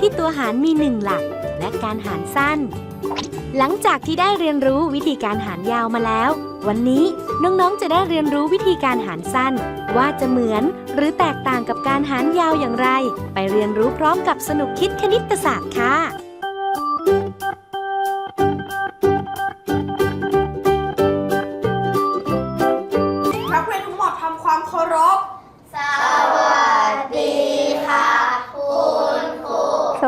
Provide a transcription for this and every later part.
ที่ตัวหารมีหนึ่งหลัก และการหารสั้น หลังจากที่ได้เรียนรู้วิธีการหารยาวมาแล้ว วันนี้น้องๆจะได้เรียนรู้วิธีการหารสั้น ว่าจะเหมือนหรือแตกต่างกับการหารยาวอย่างไร ไปเรียนรู้พร้อมกับสนุกคิดคณิตศาสตร์ค่ะ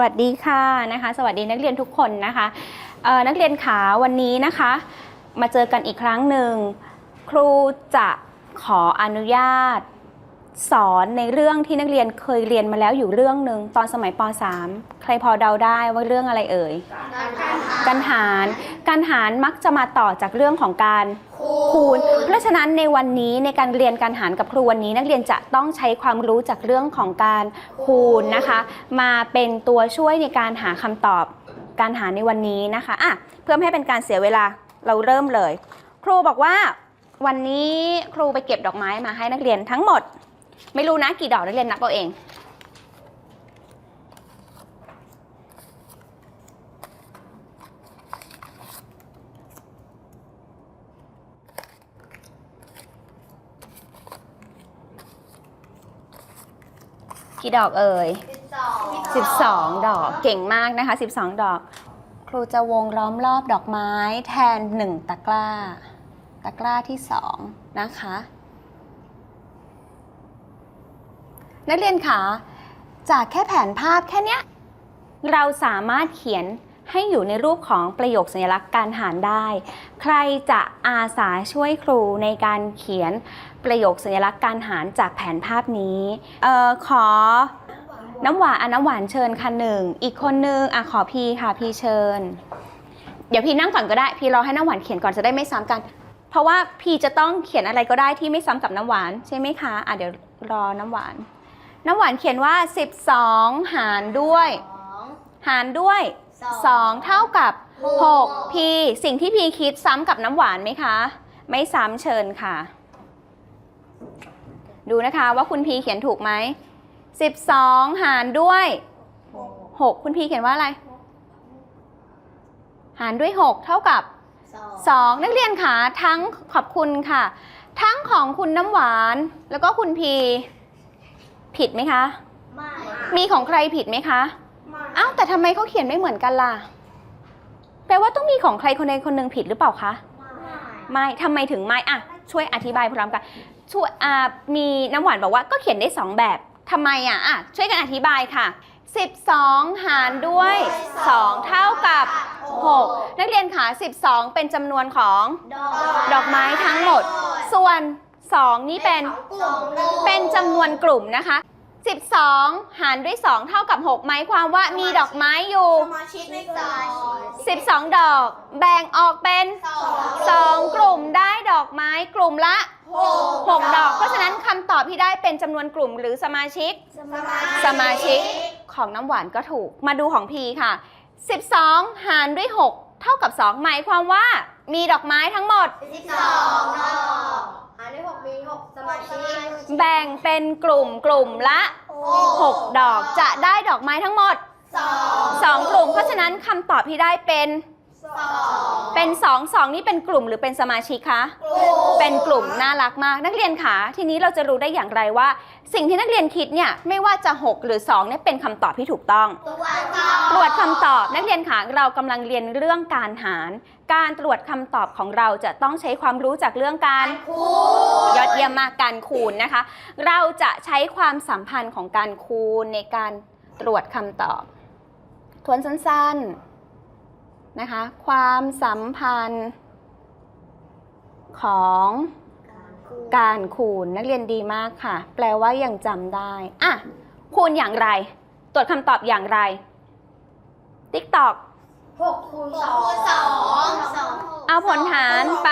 วัสดีค่ะนะคะ สวัสดีนักเรียนทุกคนนะคะนักเรียนขาวันนี้นะคะ มาเจอกันอีกครั้งหนึ่ง ครูจะขออนุญาต สอนในเรื่องที่นักเรียนเคยเรียนมาแล้วอยู่เรื่องหนึ่งตอนสมัยป .3 ใครพอเดาได้ว่าเรื่องอะไรเอ่ย การหาร การหารมักจะมาต่อจากเรื่องของการคูณ เพราะฉะนั้นในวันนี้ในการเรียนการหารกับครูวันนี้ นักเรียนจะต้องใช้ความรู้จากเรื่องของการคูณนะคะ มาเป็นตัวช่วยในการหาคำตอบการหารในวันนี้นะคะอะเพื่อไม่ให้เป็นการเสียเวลาเราเริ่มเลย ครูบอกว่าวันนี้ครูไปเก็บดอกไม้มาให้นักเรียนทั้งหมด ไม่รู้นะกี่ดอกนักเรียนนับเอาเอง กี่ดอกเอ่ย 12 ดอกเก่งมากนะคะ 12 ดอก ครูจะวงล้อมรอบดอกไม้แทน 1 ตะกร้า ตะกร้าที่ 2 นะคะ นักเรียนคะจากแค่แผนภาพแค่เนี้ย เราสามารถเขียนให้อยู่ในรูปของประโยคสัญลักษณ์การหารได้ ใครจะอาสาช่วยครูในการเขียนประโยคสัญลักษณ์การหารจากแผนภาพนี้เอ่อขอน้ำหวานอะน้ำหวานเชิญค่ะหนึ่ง อีกคนนึงอะขอพีค่ะพีเชิญ เดี๋ยวพีนั่งก่อนก็ได้ พีรอให้น้ำหวานเขียนก่อนจะได้ไม่ซ้ำกัน เพราะว่าพีจะต้องเขียนอะไรก็ได้ที่ไม่ซ้ำกับน้ำหวานใช่ไหมคะอะเดี๋ยวรอน้ำหวาน น้ำหวานเขียนว่า 12 หารด้วย หารด้วย 2 เท่ากับ6พีสิ่งที่พีคิดซ้ำกับน้ำหวานไหมคะ ไม่ซ้ำเชิญค่ะ ดูนะคะว่าคุณพีเขียนถูกไหม 12 หารด้วย 6 คุณพีเขียนว่าอะไร หารด้วย 6 เท่ากับ 2 นักเรียนค่ะทั้งขอบคุณค่ะ ทั้งของคุณน้ำหวานแล้วก็คุณพี ผิดไหมคะมีของใครผิดไหมคะเอ้าแต่ทำไมเขาเขียนไม่เหมือนกันล่ะ แปลว่าต้องมีของใครคนใดคนหนึ่งผิดหรือเปล่าคะ ไม่ทำไมถึงไม่อะ ช่วยอธิบายพร้อมกัน ช่วยอ่ามีน้ำหวานบอกว่าก็เขียนได้2แบบทำไมอะอะ ช่วยกันอธิบายค่ะ 12 หารด้วย 2 เท่ากับ 6 นักเรียนขา12 เป็นจำนวนของดอกไม้ทั้งหมด ส่วน 2 นี่เป็น เป็นจำนวนกลุ่มนะคะ 12 หารด้วย 2 เท่ากับ 6 หมายความว่ามีดอกไม้อยู่ สมาชิกในกลุ่ม12 ดอก แบ่งออกเป็น 2 กลุ่มได้ดอกไม้กลุ่มละ 6 ดอก เพราะฉะนั้นคำตอบที่ได้เป็นจำนวนกลุ่มหรือสมาชิก สมาชิกของน้ำหวานก็ถูก มาดูของพีค่ะ 12 หารด้วย 6 เท่ากับ 2 หมายความว่า มีดอกไม้ทั้งหมด 12 ดอก หารด้วย6มี6สมาชิกแบ่งเป็นกลุ่มกลุ่มละ 6 ดอกจะได้ดอกไม้ทั้งหมด2กลุ่ม เพราะฉะนั้นคำตอบที่ได้เป็น เป็น2 2นี่เป็นกลุ่มหรือเป็นสมาชิกคะ เป็นกลุ่มน่ารักมากนักเรียนคะทีนี้เราจะรู้ได้อย่างไรว่า สิ่งที่นักเรียนคิดเนี่ยไม่ว่าจะ 6 หรือ2เนี่ยเป็นคำตอบที่ถูกต้อง ตรวจคำตอบนักเรียนคะเรากำลังเรียนเรื่องการหาร การตรวจคำตอบของเราจะต้องใช้ความรู้จากเรื่องการยอดเยี่ยมมากการคูณนะคะ เราจะใช้ความสัมพันธ์ของการคูณในการตรวจคำตอบ ทวนสั้นๆ นะคะ ความสัมพันธ์ของการคูณนักเรียนดีมากค่ะ แปลว่ายังจำได้อะคูณอย่างไร ตรวจคำตอบอย่างไร ติ๊กตอก6คูณ2เอาผลหารไป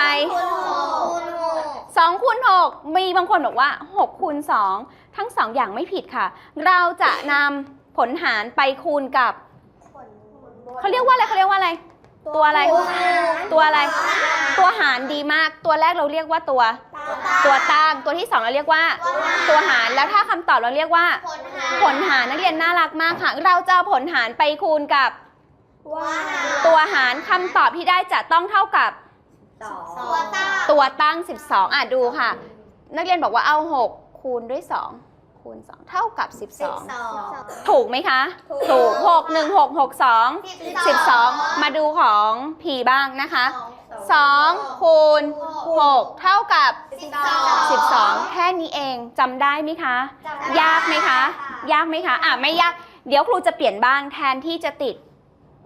2คูณ6มีบางคนบอกว่า6คูณ2ทั้ง2อย่างไม่ผิดค่ะ เราจะนำผลหารไปคูณกับเขาเรียกว่าอะไรเขาเรียกว่าอะไร ตัวอะไร ตัวอะไร ตัวหารดีมาก ตัวแรกเราเรียกว่าตัว ตัวตั้งตัวที่สองเราเรียกว่า ตัวหาร แล้วถ้าคำตอบเราเรียกว่า ผลหาร นักเรียนน่ารักมากค่ะ เราจะเอาผลหารไปคูณกับ ตัวหารคำตอบที่ได้จะต้องเท่ากับตัวตั้งตัวตั้ง 12 อะดูค่ะ นักเรียนบอกว่าเอา 6 คูณด้วย 2 คูณ 2 เท่ากับ 12 ถูกไหมคะถูก 6 1 6 6 2 12 มาดูของ P บ้างนะคะ 2 คูณ 6 เท่ากับ 12 แค่นี้เองจำได้ไหมคะ ยากไหมคะ ยากไหมคะ อะ ไม่ยาก เดี๋ยวครูจะเปลี่ยนบ้างแทนที่จะติด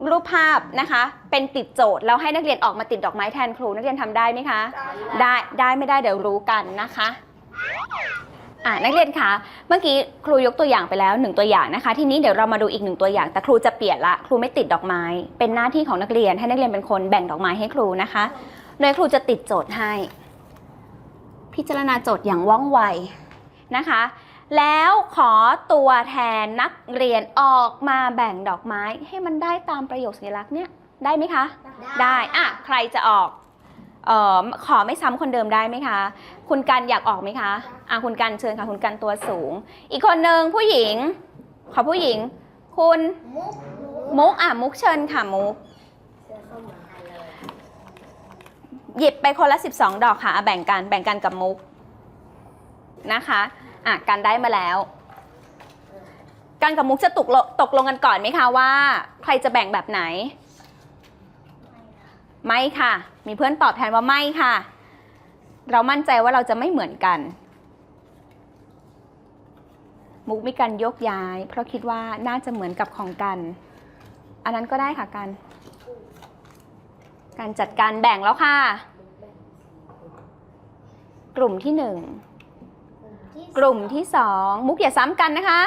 รูปภาพนะคะ เป็นติดโจทย์แล้วให้นักเรียนออกมาติดดอกไม้แทนครูนักเรียนทำได้ไหมคะ ได้ได้ไม่ได้เดี๋ยวรู้กันนะคะ อะนักเรียนคะเมื่อกี้ครูยกตัวอย่างไปแล้วหนึ่งตัวอย่างนะคะ ทีนี้เดี๋ยวเรามาดูอีกหนึ่งตัวอย่าง แต่ครูจะเปลี่ยนละ ครูไม่ติดดอกไม้ เป็นหน้าที่ของนักเรียนให้นักเรียนเป็นคนแบ่งดอกไม้ให้ครูนะคะ โดยครูจะติดโจทย์ให้ พิจารณาโจทย์อย่างว่องไวนะคะ แล้วขอตัวแทนนักเรียนออกมาแบ่งดอกไม้ให้มันได้ตามประโยคสัญลักษณ์เนี่ยได้ไหมคะ ได้ อะ ใครจะออกเออขอไม่ซ้ำคนเดิมได้ไหมคะ คุณกันอยากออกไหมคะอะคุณกันเชิญค่ะ คุณกันตัวสูง อีกคนหนึ่งผู้หญิง ขอผู้หญิง คุณมุกมุกอะมุกเชิญค่ะมุกหยิบไปคนละ 12 ดอกค่ะอะแบ่งกันแบ่งกันกับมุกนะคะอะกันได้มาแล้ว กันกับมุกจะตกลงตกลงกันก่อนไหมคะว่า ใครจะแบ่งแบบไหน ไม่ค่ะ มีเพื่อนตอบแทนว่าไม่ค่ะ เรามั่นใจว่าเราจะไม่เหมือนกัน มุกมีการยกย้าย เพราะคิดว่าน่าจะเหมือนกับของกัน อันนั้นก็ได้ค่ะกัน การจัดการแบ่งแล้วค่ะ กลุ่มที่หนึ่งกลุ่มที่สองมุกอย่าซ้ำกันนะคะ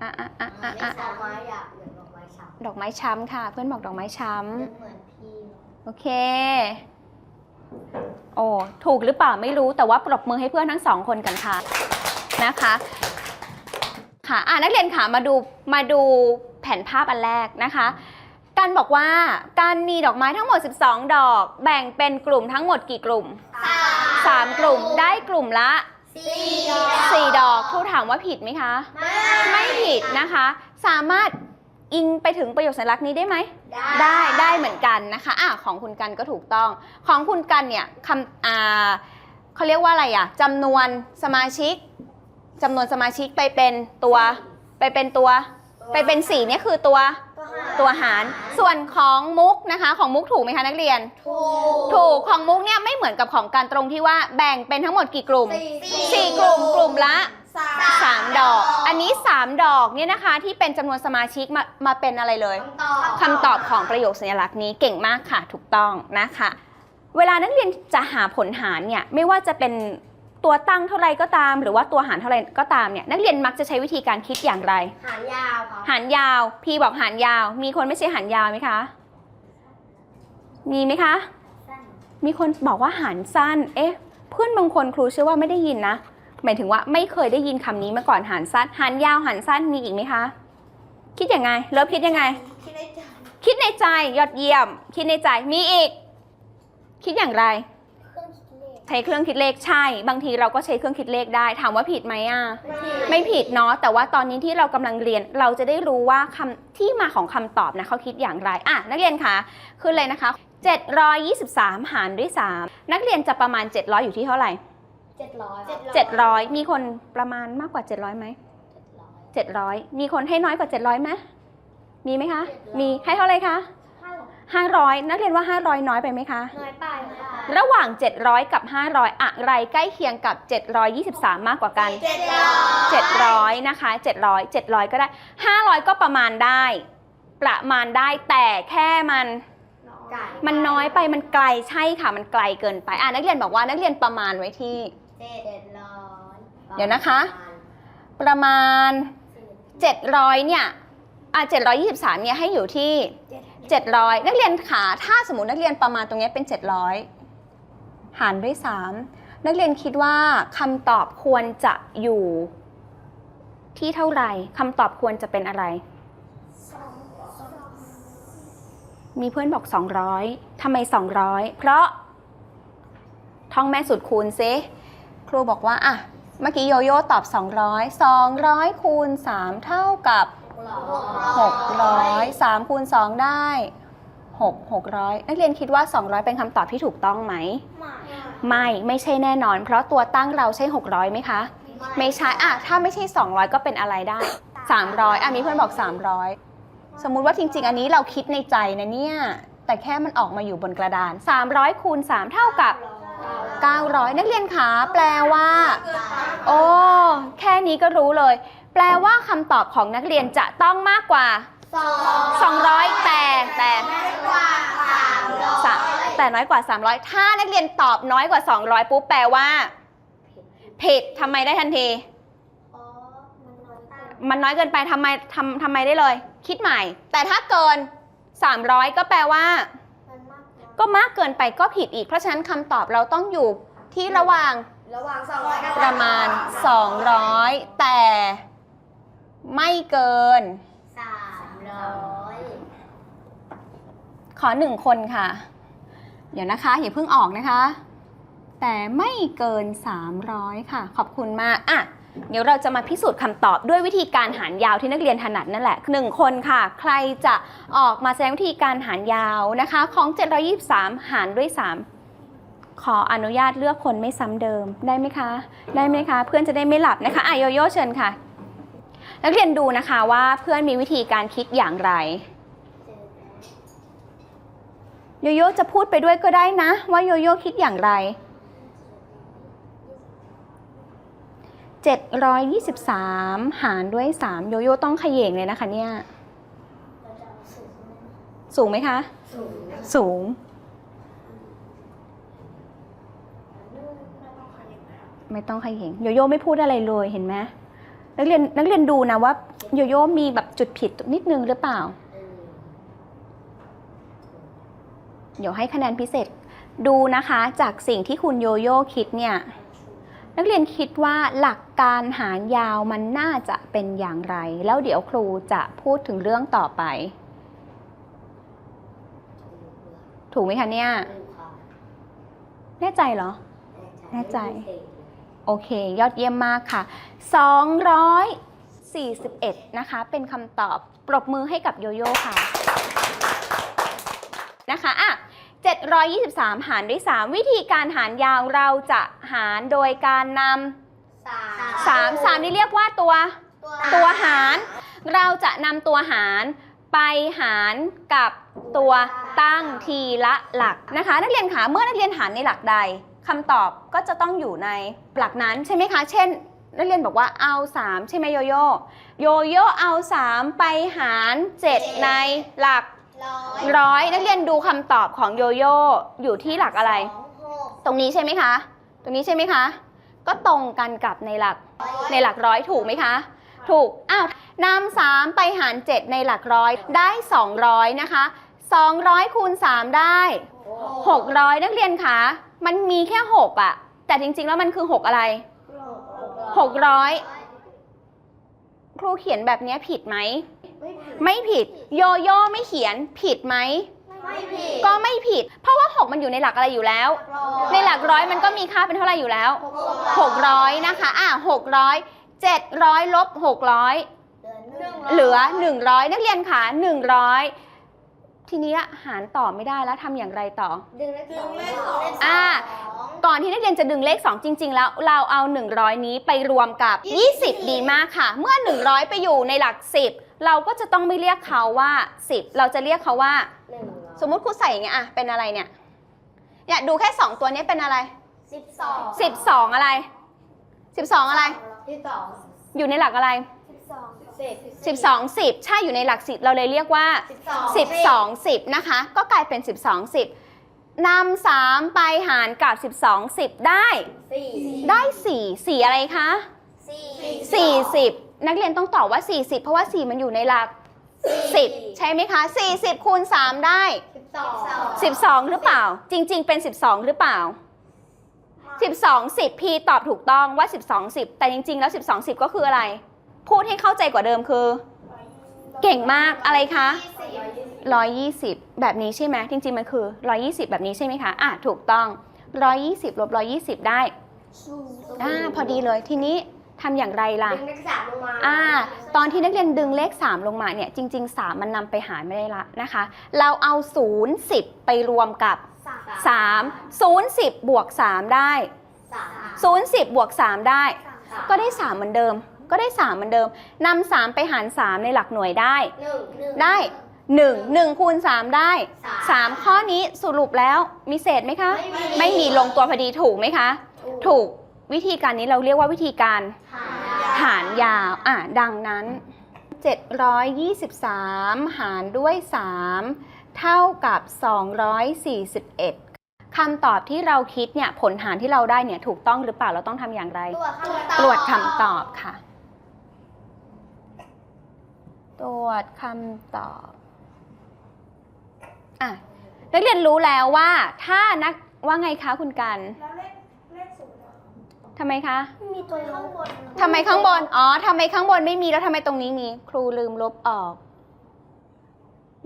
อะอะอะอะอะ ดอกไม้อยากเหมือนดอกไม้ช้ำดอกไม้ช้ำค่ะ เพื่อนบอกดอกไม้ช้เหมือนพี่ำโอเค โอ้ถูกหรือเปล่าไม่รู้แต่ว่าปรบมือให้เพื่อนทั้งสองคนกันค่ะนะคะ ค่ะอะนักเรียนค่ะมาดูมาดูแผนภาพอันแรกนะคะการบอกว่าการมีดอกไม้ทั้งหมด 12 ดอก แบ่งเป็นกลุ่มทั้งหมดกี่กลุ่ม 3 กลุ่มได้กลุ่มละ สี่4 ดอกครูถามว่าผิดไหมคะ ไม่ผิดนะคะ สามารถ อิงไปถึงประโยคสัญลักษณ์นี้ได้ไหม ได้ ได้เหมือนกันนะคะอะของคุณกันก็ถูกต้อง ของคุณกันเนี่ยคำอ่าเขาเรียกว่าอะไรอะจำนวนสมาชิกจำนวนสมาชิกไปเป็นตัวไปเป็นตัว ไปเป็นสี่เนี่ยคือตัวตัวหาร ส่วนของมุกนะคะ ของมุกถูกไหมคะนักเรียน ถูก ถูกของมุกเนี่ยไม่เหมือนกับของการตรงที่ว่าแบ่งเป็นทั้งหมดกี่กลุ่มสี่สี่กลุ่มกลุ่มละสาม สามดอก อันนี้สามดอกเนี่ยนะคะ ที่เป็นจำนวนสมาชิกมามาเป็นอะไรเลยคำตอบคำตอบของประโยคสัญลักษณ์นี้เก่งมากค่ะถูกต้องนะคะ เวลานักเรียนจะหาผลหารเนี่ยไม่ว่าจะเป็นตัวตั้งเท่าไรก็ตาม หรือว่าตัวหารเท่าไรก็ตามเนี่ยนักเรียนมักจะใช้วิธีการคิดอย่างไร หางยาวค่ะหารยาวพี่บอกหารยาว มีคนไม่ใช่หารยาวไหมคะ มีไหมคะ มีคนบอกว่าหารสั้น เอ๊ะ เพื่อนบางคนครูเชื่อว่าไม่ได้ยินนะ หมายถึงว่าไม่เคยได้ยินคำนี้มาก่อนหารสั้นหารยาวหารสั้นมีอีกไหมคะ คิดยังไงเลิฟคิดยังไง คิดได้จ้ะคิดในใจยอดเยี่ยม คิดในใจมีอีก คิดอย่างไร ใช้เครื่องคิดเลขใช่ บางทีเราก็ใช้เครื่องคิดเลขได้ ถามว่าผิดไหมอะไม่ผิดเนาะแต่ว่าตอนนี้ที่เรากำลังเรียนเราจะได้รู้ว่าคำที่มาของคำตอบนะเขาคิดอย่างไรอะนักเรียนคะขึ้นเลยนะคะ 723 หารด้วย 3 นักเรียนจะประมาณ 700 อยู่ที่เท่าไหร่ เจ็ดร้อย700มีคนประมาณมากกว่า700ไหม700มีคนให้น้อยกว่า700ไหมมีไหมคะ มีให้เท่าไหร่คะ500นักเรียนว่า500น้อยไปไหมคะ น้อยไปค่ะระหว่าง700กับ500อะไรใกล้เคียงกับ723มากกว่ากันเจ็ดร้อย700นะคะ700 700ก็ได้500ก็ประมาณได้ ประมาณได้แต่แค่มันไก่มันน้อยไปมันไกลใช่ค่ะมันไกลเกินไปอะนักเรียนบอกว่านักเรียนประมาณไว้ที่ เจ็ดร้อยเดี๋ยวนะคะ ประมาณ 700เนี่ยอะ723เนี่ยให้อยู่ที่ 700 นักเรียนขาถ้าสมมตินักเรียนประมาณตรงเนี้ยเป็น 700 หารด้วย 3 นักเรียนคิดว่าคำตอบควรจะอยู่ที่เท่าไหร่คำตอบควรจะเป็นอะไร มีเพื่อนบอก 200ทำไม 200 เพราะท่องแม่สุดคูณซิค รูบอกว่าอะเมื่อกี้โยโย่ตอบ 200 200คูณ3เท่ากับ 600 3คูณ2ได้ 6 600 นักเรียนคิดว่า 200 เป็นคำตอบที่ถูกต้องไหม ไม่ ไม่ใช่แน่นอน เพราะตัวตั้งเราใช่ 600ไหมคะ ไม่ใช่อะถ้าไม่ใช่ 200 ก็เป็นอะไรได้ 300อะมีเพื่อนบอก 300 สมมุติว่าจริง ๆ อันนี้เราคิดในใจนะเนี่ย แต่แค่มันออกมาอยู่บนกระดาน 300คูณ3เท่ากับ 900 นักเรียนขาแปลว่า โอ้แค่นี้ก็รู้เลย แปลว่าคำตอบของนักเรียนจะต้องมากกว่า 200 แต่แต่สะแต่น้อยกว่า 300 ถ้านักเรียนตอบน้อยกว่า 200 ปุ๊บแปลว่า ผิดทำไมได้ทันทีมันน้อยเกินไปทำไมทำทำไมได้เลย คิดใหม่ แต่ถ้าเกิน 300 ก็แปลว่า ก็มากเกินไปก็ผิดอีก เพราะฉะนั้นคำตอบเราต้องอยู่ที่ระหว่างระหว่างสองร้อยกับประมาณ 200 แต่ไม่เกินสามร้อยขอหนึ่งคนค่ะ เดี๋ยวนะคะอย่าเพิ่งออกนะคะ แต่ไม่เกิน 300 ค่ะ ขอบคุณมากอะ เดี๋ยวเราจะมาพิสูจน์คำตอบด้วยวิธีการหารยาวที่นักเรียนถนัดนั่นแหละหนึ่งคนค่ะ ใครจะออกมาแสดงวิธีการหารยาวนะคะ ของ 723 หารด้วย 3 ขออนุญาตเลือกคนไม่ซ้ำเดิมได้ไหมคะ ได้ไหมคะ เพื่อนจะได้ไม่หลับนะคะอะโยโย่เชิญค่ะ นักเรียนดูนะคะว่าเพื่อนมีวิธีการคิดอย่างไรโยโย่จะพูดไปด้วยก็ได้นะ ว่าโยโย่คิดอย่างไร 723 หารด้วย 3 โยโย่ต้องขย่งเลยนะคะเนี่ย สูงไหมคะ สูงไม่ต้องขย่งโยโย่ไม่พูดอะไรเลยเห็นไหมนักเรียนนักเรียนดูนะว่าโยโย่มีแบบจุดผิดนิดนึงหรือเปล่า เดี๋ยวให้คะแนนพิเศษดูนะคะจากสิ่งที่คุณโยโย่คิดเนี่ย นักเรียนคิดว่าหลักการหารยาวมันน่าจะเป็นอย่างไร แล้วเดี๋ยวครูจะพูดถึงเรื่องต่อไป ถูกไหมคะเนี่ย แน่ใจเหรอ แน่ใจ โอเค ยอดเยี่ยมมากค่ะ 241 นะคะ เป็นคำตอบ ปรบมือให้กับโยโย่ค่ะ นะคะอะ 723 หารด้วย 3 วิธีการหารยาวเราจะหารโดยการนำสาม3 3นี่เรียกว่าตัวตัวหาร เราจะนำตัวหารไปหารกับตัวตั้งทีละหลักนะคะ นักเรียนคะเมื่อนักเรียนหารในหลักใดคำตอบก็จะต้องอยู่ในหลักนั้นใช่ไหมคะ เช่น นักเรียนบอกว่าเอา 3 ใช่ไหมโยโย่โยโย่เอา 3 ไปหาร 7 ในหลัก ร้อยร้อยนักเรียนดูคำตอบของโยโย่อยู่ที่หลักอะไรสองหกตรงนี้ใช่ไหมคะ ตรงนี้ใช่ไหมคะ ก็ตรงกันกับในหลักในหลักร้อยถูกไหมคะ ถูก อ้าวนำสามไปหาร 7 ในหลักร้อยได้ 200 นะคะ 200คูณ3ได้ 600 นักเรียนคะมันมีแค่ 6อะแต่จริงๆแล้วมันคือ 6 อะไร 600 ครูเขียนแบบนี้ผิดไหม ไม่ผิด โยโย่ไม่เขียนผิดไหม ไม่ผิด ก็ไม่ผิด เพราะว่า 6 มันอยู่ในหลักอะไรอยู่แล้ว ในหลักร้อยมันก็มีค่าเป็นเท่าไหร่อยู่แล้ว 600 นะคะ อะ600 700ลบ600 เหลือ 100 นักเรียนค่ะ100 ทีนี้หารต่อไม่ได้แล้วทำอย่างไรต่อ ดึงเลขสองดึงเลขสองอ่าก่อนที่นักเรียนจะดึงเลข 2 จริง ๆ แล้วเราเอา 100 นี้ไปรวมกับ 20 ดีมากค่ะ เมื่อ 100 ไปอยู่ในหลัก 10 เราก็จะต้องไม่เรียกเขาว่า 10 เราจะเรียกเขาว่า หนึ่งร้อยสมมุติครูใส่อย่างเงี้ยอะเป็นอะไรเนี่ยเนี่ยดูแค่ 2 ตัวนี้เป็นอะไร สิบสอง12 อะไร 12 อะไร สิบสองอยู่ในหลักอะไร สิบสองสิบ12 10 ใช่อยู่ในหลัก10เราเลยเรียกว่า สิบสอง12 10 นะคะ ก็กลายเป็น 12 10นำ3ไปหารกับ 12 10 ได้ สี่ได้ 4 4 อะไรคะ สี่ 40 นักเรียนต้องตอบว่า 40 เพราะว่า 4 มันอยู่ในหลัก 10 ใช่ไหมคะ 40 คูณ 3 ได้สิบสอง12 หรือเปล่า จริง ๆ เป็น 12 หรือเปล่า 12 10พีตอบถูกต้องว่า 12 10 แต่จริง ๆ แล้ว 12 10 ก็คืออะไร พูดให้เข้าใจกว่าเดิมคือ เก่งมากอะไรคะยี่สิบยี่สิบ120 แบบนี้ใช่ไหมจริง ๆ มันคือ 120 แบบนี้ใช่ไหมคะอะถูกต้อง 120ลบ120 ได้อ่าพอดีเลยทีนี้ ทำอย่างไรล่ะ ดึงเลขสามลงมาอ่า ตอนที่นักเรียนดึงเลข 3 ลงมาเนี่ย จริง ๆ 3 มันนำไปหารไม่ได้ละนะคะ เราเอา 0 10 ไปรวมกับ3 0 10 บวก 3 ได้ สาม0 10 บวก 3 ได้ก็ได้ 3 เหมือนเดิม ก็ได้ 3 เหมือนเดิมนำ3ไปหาร 3 ในหลักหน่วยได้ หนึ่งหนึ่ง ได้ 1 1คูณ3 ได้3ข้อนี้สรุปแล้วมีเศษไหมคะ ไม่มีลงตัวพอดีถูกไหมคะ ถูก วิธีการนี้เราเรียกว่าวิธีการหารหารยาวอะดังนั้น 723 หารด้วย 3 เท่ากับ 241 คำตอบที่เราคิดเนี่ยผลหารที่เราได้เนี่ยถูกต้องหรือเปล่าเราต้องทำอย่างไร ตรวจคำตอบตรวจคำตอบค่ะ ตรวจคำตอบอะนักเรียนรู้แล้วว่าถ้านักว่าไงคะคุณกันแล้วเลขเลขศูนย์อะท ทำไมคะมีตัวข้างบนทำไมข้างบน อ๋อทำไมข้างบนไม่มีแล้วทำไมตรงนี้มี ครูลืมลบออก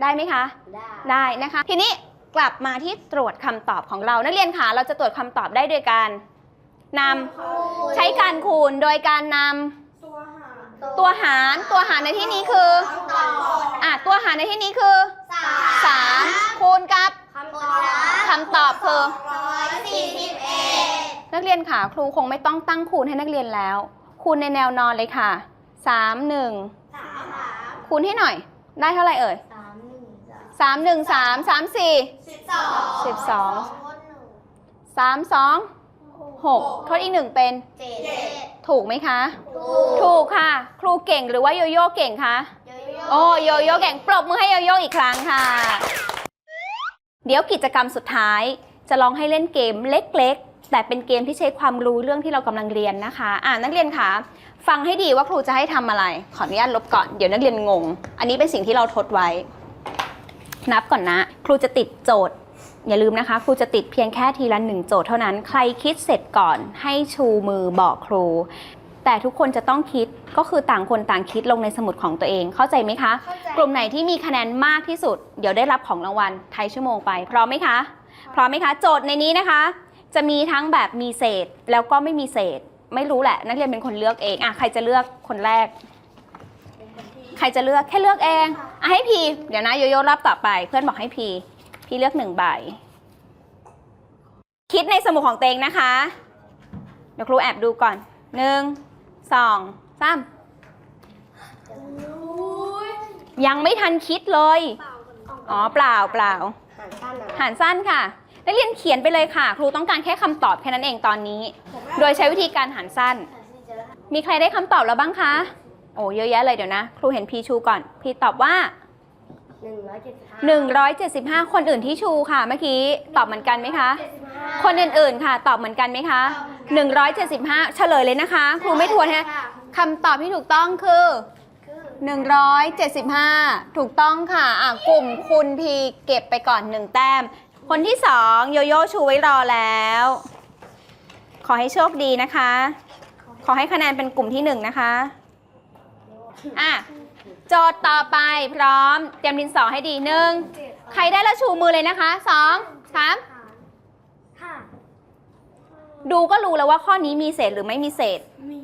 ได้ไหมคะ ได้ได้นะคะ ทีนี้กลับมาที่ตรวจคำตอบของเรา นักเรียนคะเราจะตรวจคำตอบได้โดยการนำใช้การคูณโดยการนำตัวหารตัวหารตัวหารในที่นี้คืออะตัวหารในที่นี้คือสามคูณกับคำตอบคือ141 นักเรียนค่ะครูคงไม่ต้องตั้งคูณให้นักเรียนแล้ว คูณในแนวนอนเลยค่ะ 3 1สามสามคูณให้หน่อย ได้เท่าไหร่เอ่ยสามหนึ่งสาม3 1 3 3 4สิบสองสิบสองคนหนึ่ง3 2 6ทดอีกหนึ่งเป็นเจ็ดถูกไหมคะถูกถูกค่ะ ครูเก่งหรือว่าโยโย่เก่งคะโอ้โยโย่เก่งปรบมือให้โยโย่อีกครั้งค่ะ เดี๋ยวกิจกรรมสุดท้ายจะลองให้เล่นเกมเล็กๆ แต่เป็นเกมที่ใช้ความรู้เรื่องที่เรากำลังเรียนนะคะอ่านักเรียนคะฟังให้ดีว่าครูจะให้ทำอะไร ขออนุญาตลบก่อนเดี๋ยวนักเรียนงง อันนี้เป็นสิ่งที่เราทดไว้ นับก่อนนะ ครูจะติดโจทย์ อย่าลืมนะคะครูจะติดเพียงแค่ทีละหนึ่งโจทย์เท่านั้น ใครคิดเสร็จก่อนให้ชูมือบอกครู แต่ทุกคนจะต้องคิดก็คือต่างคนต่างคิดลงในสมุดของตัวเองเข้าใจไหมคะกลุ่มไหนที่มีคะแนนมากที่สุด เดี๋ยวได้รับของรางวัลไทยชั่วโมงไปพร้อมไหมคะพร้อมไหมคะ โจทย์ในนี้นะคะ จะมีทั้งแบบมีเศษแล้วก็ไม่มีเศษ ไม่รู้แหละ นักเรียนเป็นคนเลือกเองอะใครจะเลือกคนแรก ใครจะเลือกแค่เลือกเองอะให้พีเดี๋ยวนะโยโย่รับต่อไป เพื่อนบอกให้พีพี่เลือกหนึ่งใบ คิดในสมุดของเตวเองนะคะ เดี๋ยวครูแอบดูก่อนหนึ่งสองสามยังไม่ทันคิดเลย อ๋อเปล่าเปล่าหารสั้นนะหารสั้นค่ะ นักเรียนเขียนไปเลยค่ะ ครูต้องการแค่คำตอบแค่นั้นเองตอนนี้ โดยใช้วิธีการหารสั้น มีใครได้คำตอบแล้วบ้างคะ โอ้เยอะแยะเลยเดี๋ยวนะ ครูเห็นพีชูก่อน พีตอบว่า หนึ่งร้อยเจ็ดสิบห้า175 คนอื่นที่ชูค่ะเมื่อกี้ตอบเหมือนกันไหมคะคนอื่นๆค่ะ ตอบเหมือนกันไหมคะ 175 เฉลยเลยนะคะ ครูไม่ทวนฮะคำตอบที่ถูกต้องคือ175 ถูกต้องค่ะอะ กลุ่มคุณพีเก็บไปก่อน 1 แต้ม คนที่2โยโย่ชูไว้รอแล้ว ขอให้โชคดีนะคะ ขอให้คะแนนเป็นกลุ่มที่1นะคะ อะ โจทย์ต่อไปพร้อม เตรียมดินสอให้ดีหนึ่งใครได้แล้วชูมือเลยนะคะสองสามห้าดูก็รู้แล้วว่าข้อนี้มีเศษหรือไม่มีเศษ มี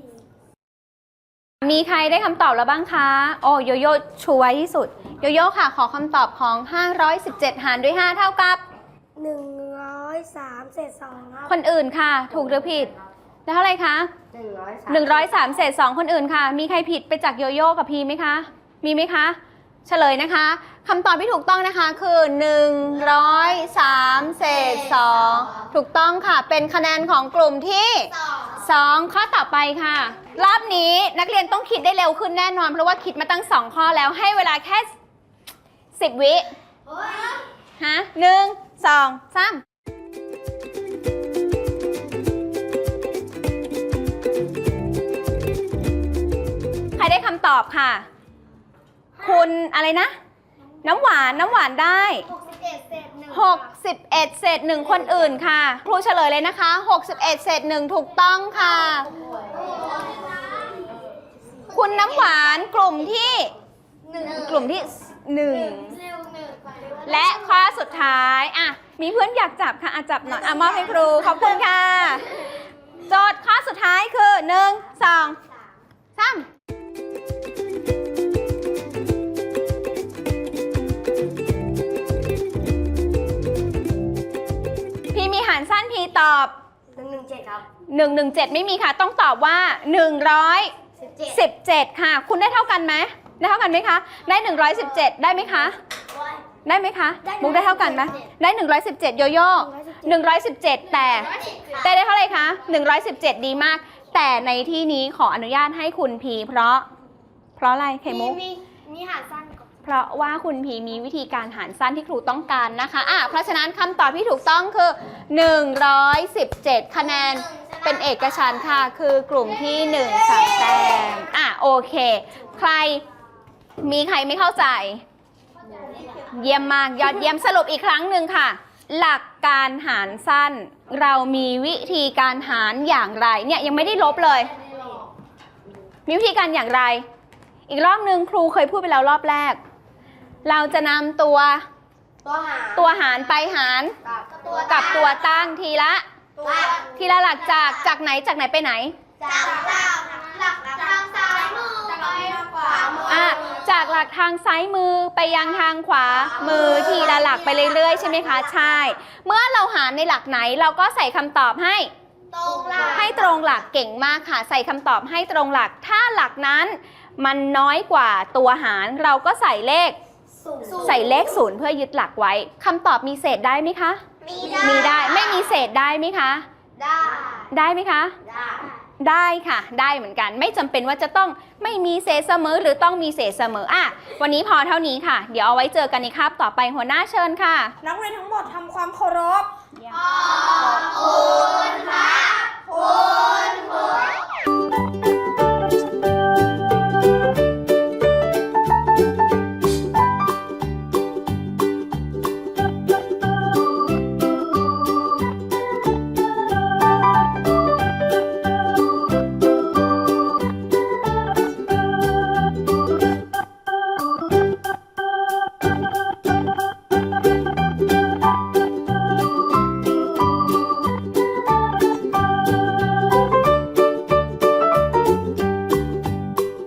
มีใครได้คำตอบแล้วบ้างคะ โอ้โยโย่ชูไว้ที่สุด โยโย่ค่ะ ขอคำตอบของ 517 หารด้วย 5 เท่ากับ หนึ่งร้อยสามเศษสองครับคนอื่นค่ะ ถูกหรือผิด แล้วเท่าไหร่คะหนึ่งร้อยสาม103เศษ2คนอื่นค่ะ มีใครผิดไปจากโยโย่กับพีไหมคะ มีไหมคะ เฉลยนะคะคำตอบที่ถูกต้องนะคะคือ 103เศษ2ถูกต้องค่ะ เป็นคะแนนของกลุ่มที่ สอง 2 ข้อต่อไปค่ะ รอบนี้นักเรียนต้องคิดได้เร็วขึ้นแน่นอน เพราะว่าคิดมาตั้ง 2 ข้อแล้วให้เวลาแค่ 10 วิเฮ้ยฮะหนึ่ง สองสามใครได้คำตอบค่ะ คุณอะไรนะ น้ำหวานน้ำหวานได้หกสิบเอ็ดเศษหนึ่ง61เศษหนึ่งคนอื่นค่ะ ครูเฉลยเลยนะคะ 61เศษหนึ่งถูกต้องค่ะ คุณน้ำหวานกลุ่มที่หนึ่งกลุ่มที่หนึ่งหนึ่ง และข้อสุดท้ายอะมีเพื่อนอยากจับค่ะอะจับหน่อยอะมอบให้ครูขอบคุณค่ะ โจทย์ข้อสุดท้ายคือหนึ่งสองสามพี่มีหารสั้นพีตอบ หนึ่งหนึ่งเจ็ดครับ117 ไม่มีค่ะ ต้องตอบว่า สิบเจ็ด117 ค่ะ คุณได้เท่ากันไหมได้เท่ากันไหมคะ ได้ 117 ได้ไหมคะ ได้ไหมคะได้มุกได้เท่ากันไหมได้ 117 โยโย่117 แต่ แต่ได้เท่าไหร่คะ 117 ดีมาก แต่ในที่นี้ขออนุญาตให้คุณพี เพราะ เพราะอะไรไข่มุกมีมีหารสั้นกับเพราะว่าคุณพีมีวิธีการหารสั้นที่ครูต้องการนะคะอะเพราะฉะนั้นคำตอบที่ถูกต้องคือ 117 คะแนนเป็นเอกฉันท์ค่ะ คือกลุ่มที่1สามแต้มอะโอเค ใครมีใครไม่เข้าใจ เยี่ยมมากยอดเยี่ยมสรุปอีกครั้งหนึ่งค่ะ หลักการหารสั้น เรามีวิธีการหารอย่างไร เนี่ยยังไม่ได้ลบเลย มีวิธีการอย่างไร อีกรอบหนึ่งครูเคยพูดไปแล้วรอบแรก เราจะนำตัวตัวหารตัวหารไปหารกับตัวกับตัวตั้งทีละตัวทีละหลักจากจากไหนจากไหนไปไหนจากจากหลักทางซ้ายมือไปขวามื ออะจากหลักทางซ้ายมือไปยังทางขวามือทีละหลักไปเรื่อยๆ ใช่ไหมคะ ใช่ เมื่อเราหารในหลักไหนเราก็ใส่คำตอบให้ ตรงหลักให้ตรงหลักเก่งมากค่ะ ใส่คำตอบให้ตรงหลัก ถ้าหลักนั้น มันน้อยกว่าตัวหารเราก็ใส่เลขศูนย์ใส่เลขศูนย์เพื่อยึดหลักไว้คำตอบมีเศษได้ไหมคะ มีมีได้ ไม่มีเศษได้ไหมคะ ได้ ได้ไหมคะ ได้ ได้ค่ะ ได้เหมือนกัน ไม่จำเป็นว่าจะต้องไม่มีเศษเสมอหรือต้องมีเศษเสมออะวันนี้พอเท่านี้ค่ะ เดี๋ยวเอาไว้เจอกันในคาบต่อไปหัวหน้าเชิญค่ะ นักเรียนทั้งหมดทำความเคารพขอบคุณครับคุณค